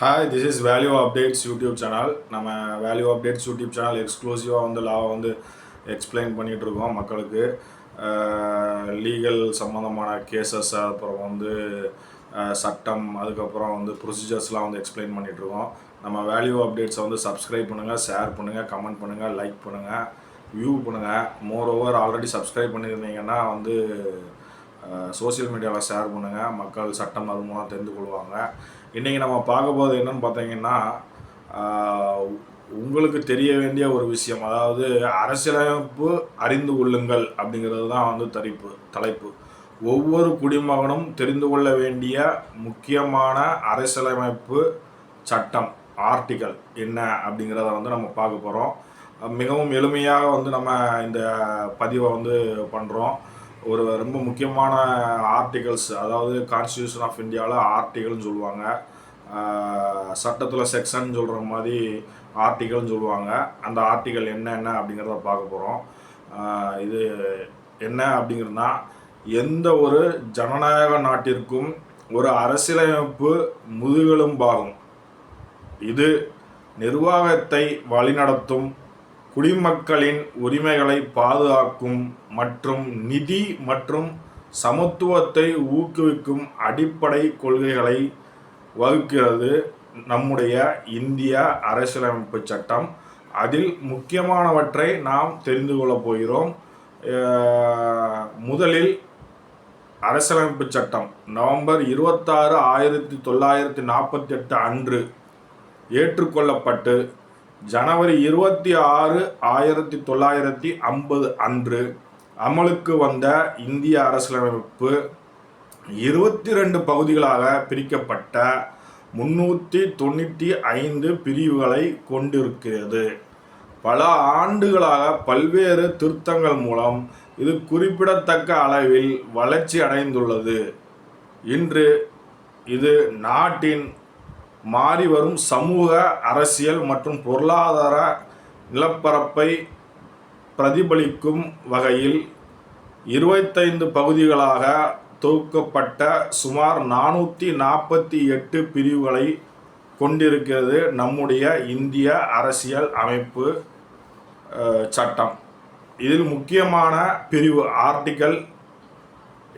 Hi this is value updates YouTube channel நம்ம value updates YouTube channel எக்ஸ்க்ளூசிவாக வந்து லாவை வந்து எக்ஸ்பிளைன் பண்ணிகிட்டு இருக்கோம் மக்களுக்கு. லீகல் சம்மந்தமான கேசஸ் அப்புறம் வந்து சட்டம் அதுக்கப்புறம் வந்து ப்ரொசீஜர்ஸ்லாம் வந்து எக்ஸ்பிளைன் பண்ணிகிட்ருக்கோம் நம்ம வேல்யூ அப்டேட்ஸை வந்து சப்ஸ்கிரைப் பண்ணுங்கள் ஷேர் பண்ணுங்கள் கமெண்ட் பண்ணுங்கள் லைக் பண்ணுங்கள் வியூ பண்ணுங்கள் மோர் ஓவர் ஆல்ரெடி சப்ஸ்கிரைப் பண்ணியிருந்தீங்கன்னா வந்து சோஷியல் மீடியாவில் ஷேர் பண்ணுங்கள் மக்கள் சட்டம் அது மூலம் தெரிந்து கொள்வாங்க. இன்றைக்கி நம்ம பார்க்க போகிறது என்னன்னு பார்த்தீங்கன்னா உங்களுக்கு தெரிய வேண்டிய ஒரு விஷயம். அதாவது அரசியலமைப்பு அறிந்து கொள்ளுங்கள் அப்படிங்கிறது தான் வந்து தரிப்பு தலைப்பு. ஒவ்வொரு குடிமகனும் தெரிந்து கொள்ள வேண்டிய முக்கியமான அரசியலமைப்பு சட்டம் ஆர்டிக்கல் என்ன அப்படிங்கிறத வந்து நம்ம பார்க்க போகிறோம் மிகவும் எளிமையாக வந்து நம்ம இந்த பதிவை வந்து பண்ணுறோம் ஒரு ரொம்ப முக்கியமான ஆர்டிகல்ஸ் அதாவது கான்ஸ்டியூஷன் ஆஃப் இந்தியாவில் ஆர்டிகல்னு சொல்லுவாங்க. சட்டத்தில் செக்ஷன் சொல்கிற மாதிரி ஆர்டிகல்னு சொல்லுவாங்க. அந்த ஆர்டிகல் என்ன என்ன அப்படிங்கிறத பார்க்க போகிறோம் இது என்ன அப்படிங்கிறதுனா எந்த ஒரு ஜனநாயக நாட்டிற்கும் ஒரு அரசியலமைப்பு முதுகெலும்பாகும். இது நிர்வாகத்தை வழிநடத்தும் குடிமக்களின் உரிமைகளை பாதுகாக்கும் மற்றும் நிதி மற்றும் சமத்துவத்தை ஊக்குவிக்கும் அடிப்படை கொள்கைகளை வகுக்கிறது நம்முடைய இந்திய அரசியலமைப்பு சட்டம். அதில் முக்கியமானவற்றை நாம் தெரிந்து கொள்ளப் போகிறோம். முதலில் அரசியலமைப்பு சட்டம். நவம்பர் இருபத்தாறு ஆயிரத்தி தொள்ளாயிரத்தி நாற்பத்தி எட்டு அன்று ஏற்றுக்கொள்ளப்பட்டு ஜனவரி இருபத்தி ஆறு ஆயிரத்தி தொள்ளாயிரத்தி ஐம்பது அன்று அமலுக்கு வந்த இந்திய அரசியலமைப்பு இருபத்தி ரெண்டு பகுதிகளாக பிரிக்கப்பட்ட முன்னூற்றி தொண்ணூற்றி ஐந்து பிரிவுகளை கொண்டிருக்கிறது. பல ஆண்டுகளாக பல்வேறு திருத்தங்கள் மூலம் இது குறிப்பிடத்தக்க அளவில் வளர்ச்சி அடைந்துள்ளது. இன்று இது நாட்டின் மாறி வரும் சமூக அரசியல் மற்றும் பொருளாதார நிலப்பரப்பை பிரதிபலிக்கும் வகையில் இருபத்தைந்து பகுதிகளாக தொகுக்கப்பட்ட சுமார் நானூற்றி நாற்பத்தி எட்டு பிரிவுகளை கொண்டிருக்கிறது நம்முடைய இந்திய அரசியல் அமைப்பு சட்டம். இதில் முக்கியமான பிரிவு ஆர்டிக்கல்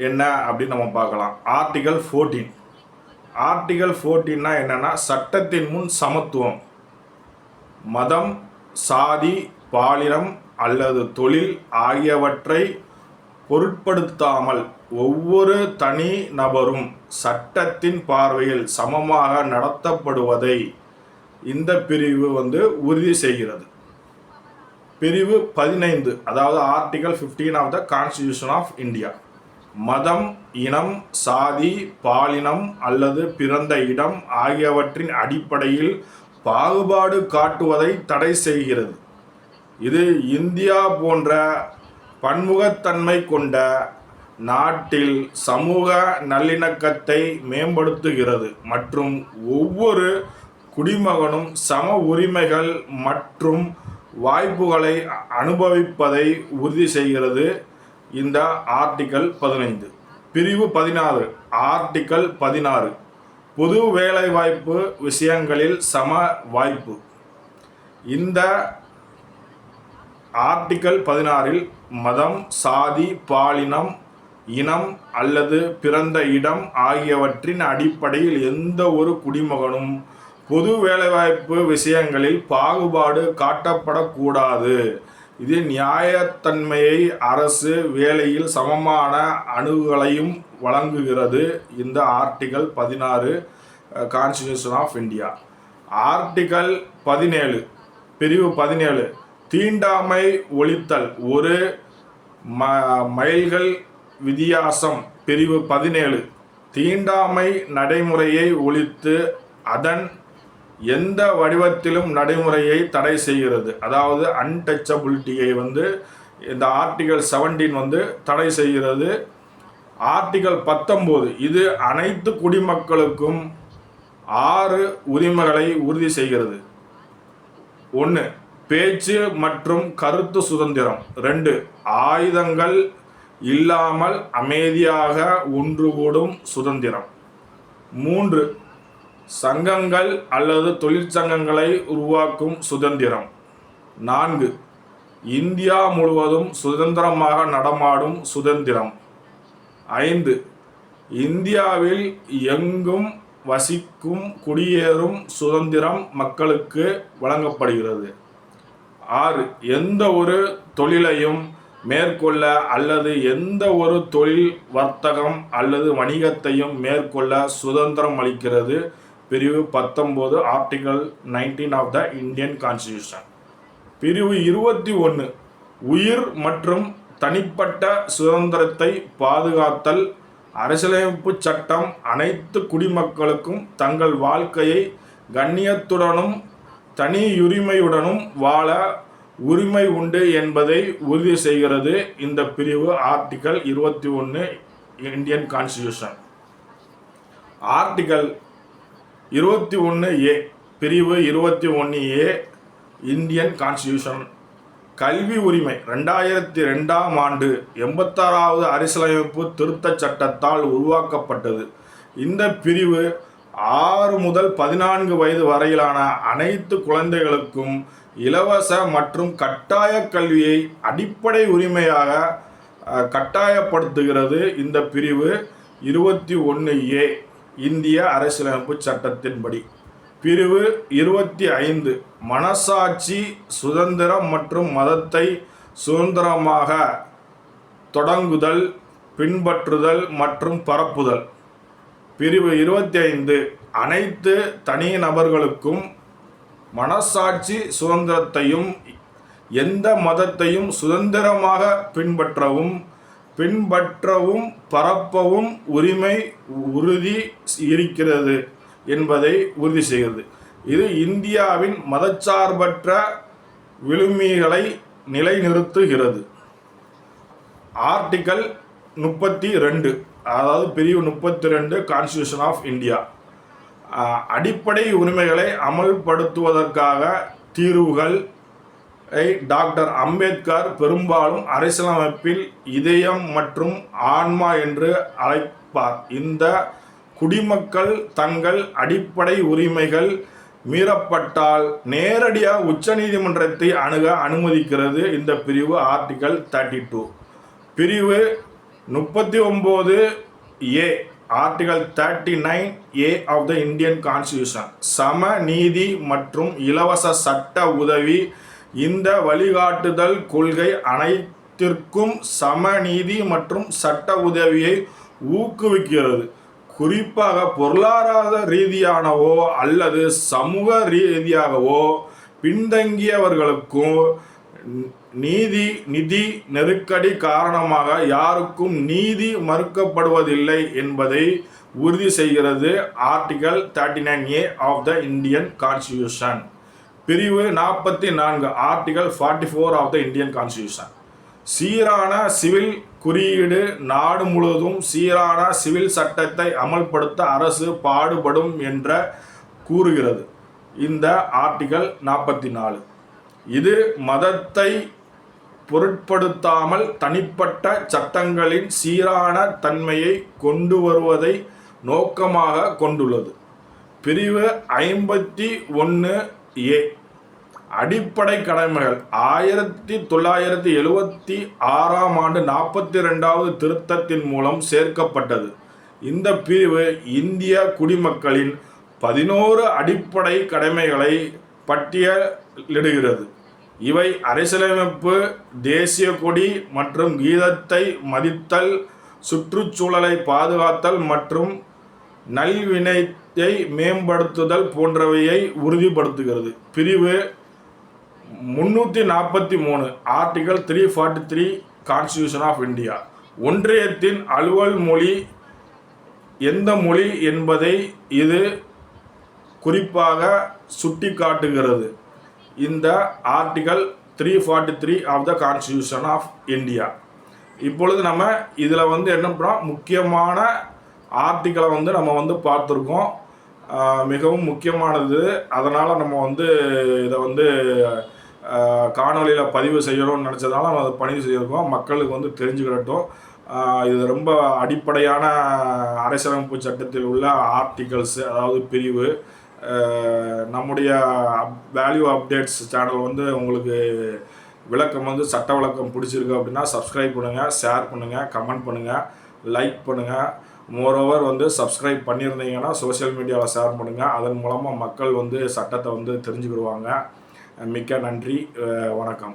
என்ன அப்படின்னு நம்ம பார்க்கலாம். Article fourteen. ஆர்டிகல் ஃபோர்டீன்னா என்னென்னா சட்டத்தின் முன் சமத்துவம். மதம் சாதி பாலினம் அல்லது தொழில் ஆகியவற்றை பொருட்படுத்தாமல் ஒவ்வொரு தனி நபரும் சட்டத்தின் பார்வையில் சமமாக நடத்தப்படுவதை இந்த பிரிவு வந்து உறுதி செய்கிறது. பிரிவு பதினைந்து அதாவது article 15 of the constitution of India மதம் இனம் சாதி பாலினம் அல்லது பிறந்த இடம் ஆகியவற்றின் அடிப்படையில் பாகுபாடு காட்டுவதை தடை செய்கிறது. இது இந்தியா போன்ற பன்முகத்தன்மை கொண்ட நாட்டில் சமூக நல்லிணக்கத்தை மேம்படுத்துகிறது மற்றும் ஒவ்வொரு குடிமகனும் சம உரிமைகள் மற்றும் வாய்ப்புகளை அனுபவிப்பதை உறுதி செய்கிறது. இந்த ஆர்டிக்கல் பதினைந்து. பிரிவு பதினாறு ஆர்டிக்கல் பதினாறு. பொது வேலைவாய்ப்பு விஷயங்களில் சம வாய்ப்பு. இந்த ஆர்டிக்கல் பதினாறில் மதம் சாதி பாலினம் இனம் அல்லது பிறந்த இடம் ஆகியவற்றின் அடிப்படையில் எந்த ஒரு குடிமகனும் பொது வேலைவாய்ப்பு விஷயங்களில் பாகுபாடு காட்டப்படக்கூடாது. இது நியாயத்தன்மையை அரசு வேலையில் சமமான அணுகுகளையும் வழங்குகிறது. இந்த ஆர்டிகல் பதினாறு கான்ஸ்டியூஷன் ஆஃப் இந்தியா ஆர்டிகல் பதினேழு பிரிவு பதினேழு தீண்டாமை ஒழித்தல். ஒரு ம மைல்கள் வித்தியாசம். பிரிவு பதினேழு தீண்டாமை நடைமுறையை ஒழித்து அதன் எந்த வடிவத்திலும் நடைமுறையை தடை செய்கிறது. அதாவது அன்டச்சபிலிட்டியை வந்து இந்த ஆர்டிகல் 17 வந்து தடை செய்கிறது. ஆர்டிகல் பத்தொம்போது இது அனைத்து குடிமக்களுக்கும் ஆறு உரிமைகளை உறுதி செய்கிறது. ஒன்று பேச்சு மற்றும் கருத்து சுதந்திரம். ரெண்டு ஆயுதங்கள் இல்லாமல் அமைதியாக ஒன்று கூடும் சுதந்திரம். மூன்று சங்கங்கள் அல்லது தொழிற்சங்கங்களை உருவாக்கும் சுதந்திரம். நான்கு இந்தியா முழுவதும் சுதந்திரமாக நடமாடும் சுதந்திரம். ஐந்து இந்தியாவில் எங்கும் வசிக்கும் குடியேறும் சுதந்திரம் மக்களுக்கு வழங்கப்படுகிறது. ஆறு எந்த ஒரு தொழிலையும் மேற்கொள்ள அல்லது எந்த ஒரு தொழில் வர்த்தகம் அல்லது வணிகத்தையும் மேற்கொள்ள சுதந்திரம் அளிக்கிறது. பிரிவு பத்தொம்போது article nineteen of the Indian constitution பிரிவு இருபத்தி ஒன்று உயிர் மற்றும் தனிப்பட்ட சுதந்திரத்தை பாதுகாத்தல் அரசியலமைப்பு சட்டம் அனைத்து குடிமக்களுக்கும் தங்கள் வாழ்க்கையை கண்ணியத்துடனும் தனியுரிமையுடனும் வாழ உரிமை உண்டு என்பதை உறுதி செய்கிறது இந்த பிரிவு ஆர்டிகல் இருபத்தி ஒன்று இந்தியன் கான்ஸ்டியூஷன் ஆர்டிகல் இருபத்தி ஒன்று ஏ பிரிவு இருபத்தி ஒன்று ஏ இந்தியன் கான்ஸ்டியூஷன். கல்வி உரிமை ரெண்டாயிரத்தி ரெண்டாம் ஆண்டு எண்பத்தாறாவது அரசியலமைப்பு திருத்தச் சட்டத்தால் உருவாக்கப்பட்டது. இந்த பிரிவு ஆறு முதல் பதினான்கு வயது வரையிலான அனைத்து குழந்தைகளுக்கும் இலவச மற்றும் கட்டாய கல்வியை அடிப்படை உரிமையாக கட்டாயப்படுத்துகிறது இந்த பிரிவு இருபத்தி ஒன்று ஏ. இந்திய அரசியலமைப்பு சட்டத்தின்படி. பிரிவு இருபத்தி ஐந்து மனசாட்சி சுதந்திரம் மற்றும் மதத்தை சுதந்திரமாக தொடங்குதல் பின்பற்றுதல் மற்றும் பரப்புதல். பிரிவு இருபத்தி ஐந்து அனைத்து தனிநபர்களுக்கும் மனசாட்சி சுதந்திரத்தையும் எந்த மதத்தையும் சுதந்திரமாக பின்பற்றவும் பின்பற்றவும் பரப்பவும் உரிமை உறுதி இருக்கிறது என்பதை உறுதி செய்கிறது. இது இந்தியாவின் மதச்சார்பற்ற விழுமிகளை நிலைநிறுத்துகிறது. ஆர்டிக்கல் முப்பத்தி ரெண்டு அதாவது பிரிவு முப்பத்தி ரெண்டு கான்ஸ்டியூஷன் ஆஃப் இந்தியா அடிப்படை உரிமைகளை அமல்படுத்துவதற்காக தீர்வுகள் டாக்டர் அம்பேத்கர் பெரும்பாலும் அரசியலமைப்பில் இதயம் மற்றும் ஆன்மா என்று அழைப்பார். இந்த குடிமக்கள் தங்கள் அடிப்படை உரிமைகள் மீறப்பட்டால் நேரடியாக உச்சநீதிமன்றத்தை அணுக அனுமதிக்கிறது. இந்த பிரிவு ஆர்டிகல் தேர்ட்டி டூ பிரிவு முப்பத்தி ஒம்பது A article thirty nine A of the Indian constitution. சம நீதி மற்றும் இலவச சட்ட உதவி இந்த வழிகாட்டுதல் கொள்கை அனைத்திற்கும் சமநீதி மற்றும் சட்ட உதவியை ஊக்குவிக்கிறது. குறிப்பாக பொருளாதார ரீதியானவோ அல்லது சமூக ரீதியாகவோ பின்தங்கியவர்களுக்கும் நீதி நிதி நெருக்கடி காரணமாக யாருக்கும் நீதி மறுக்கப்படுவதில்லை என்பதை உறுதி செய்கிறது article thirty nine A of the Indian constitution. பிரிவு நாற்பத்தி நான்கு article forty four of the Indian constitution சீரான சிவில் குறியீடு நாடு முழுவதும் சீரான சிவில் சட்டத்தை அமல்படுத்த அரசு பாடுபடும் என்ற கூறுகிறது. இந்த ஆர்டிகல் நாற்பத்தி நாலு இது மதத்தை பொருட்படுத்தாமல் தனிப்பட்ட சட்டங்களின் சீரான தன்மையை கொண்டு வருவதை நோக்கமாக கொண்டுள்ளது. பிரிவு ஐம்பத்தி ஒன்று ஏ அடிப்படை கடமைகள். ஆயிரத்தி தொள்ளாயிரத்தி எழுவத்தி ஆறாம் ஆண்டு நாற்பத்தி ரெண்டாவது திருத்தத்தின் மூலம் சேர்க்கப்பட்டது. இந்த பிரிவு இந்திய குடிமக்களின் பதினோரு அடிப்படை கடமைகளை பட்டியலிடுகிறது. இவை அரசியலமைப்பு தேசிய கொடி மற்றும் கீதத்தை மதித்தல் சுற்றுச்சூழலை பாதுகாத்தல் மற்றும் நல்வினையை மேம்படுத்துதல் போன்றவையை உறுதிப்படுத்துகிறது. பிரிவு முன்னூற்றி நாற்பத்தி மூணு article three forty three constitution of India ஒன்றியத்தின் அலுவல் மொழி எந்த மொழி என்பதை இது குறிப்பாக சுட்டிக்காட்டுகிறது. இந்த article three forty three of the constitution of India இப்பொழுது நம்ம இதில் வந்து என்ன பண்ணோம் முக்கியமான ஆர்டிக்கலை வந்து நம்ம வந்து பார்த்துருக்கோம். மிகவும் முக்கியமானது. அதனால் நம்ம வந்து இதை வந்து காணொலியில் பதிவு செய்யணும்னு நினச்சதால நம்ம அதை பதிவு செய்திருக்கோம். மக்களுக்கு வந்து தெரிஞ்சுக்கிடட்டும். இது ரொம்ப அடிப்படையான அரசியலமைப்பு சட்டத்தில் உள்ள ஆர்டிகல்ஸ் அதாவது பிரிவு. நம்முடைய வேல்யூ அப்டேட்ஸ் சேனல் வந்து உங்களுக்கு விளக்கம் வந்து சட்ட விளக்கம் பிடிச்சிருக்கு அப்படின்னா சப்ஸ்கிரைப் பண்ணுங்கள் ஷேர் பண்ணுங்கள் கமெண்ட் பண்ணுங்கள் லைக் பண்ணுங்கள் மோரோவர் வந்து சப்ஸ்கிரைப் பண்ணியிருந்தீங்கன்னா சோஷியல் மீடியாவில் ஷேர் பண்ணுங்கள் அதன் மூலமாக மக்கள் வந்து சட்டத்தை வந்து தெரிஞ்சுக்கிடுவாங்க. மிக்க நன்றி. வணக்கம்.